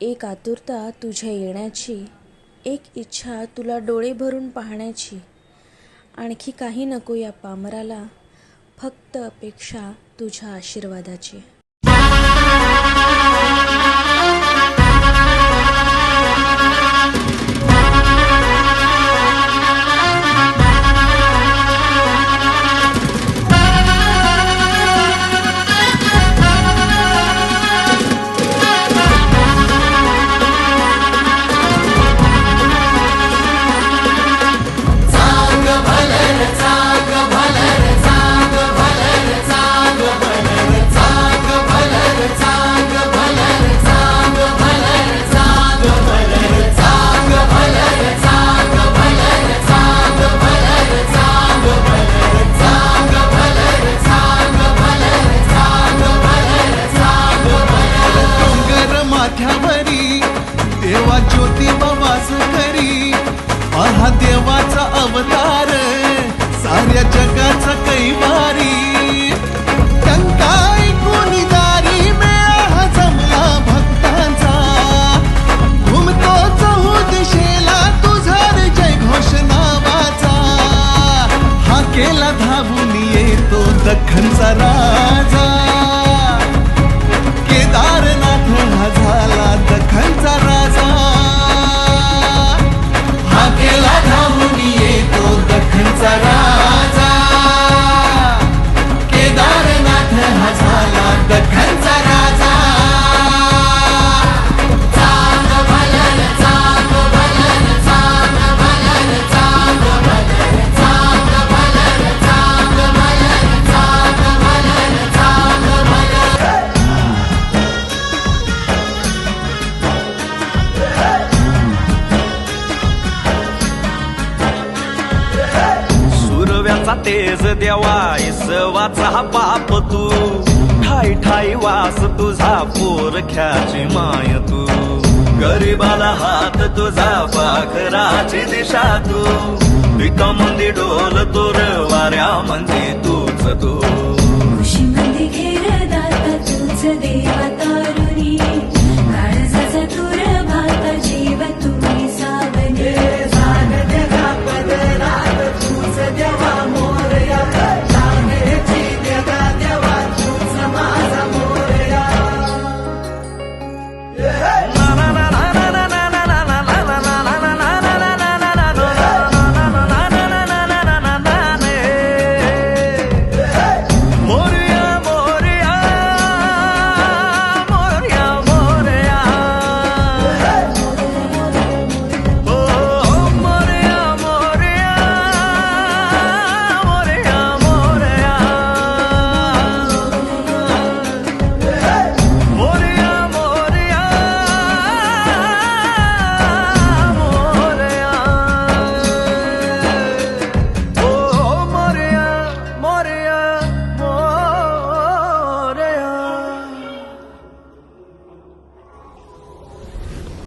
एक आतुरता तुझ्या येण्याची एक इच्छा तुला डोळे भरून पाहण्याची. आणखी काही नको या पामराला फक्त अपेक्षा तुझ्या आशीर्वादाची. घरचा राम सुरव्याचा तेज देवा इसवाचा पाप तू. ठाई ठाई वास तुझा पोरख्याची माय तू. गरीबाला हात तुझा पाखराची दिशा तू. मंदी डोल तोर वाऱ्या म्हणजे तूच तू. Yeah.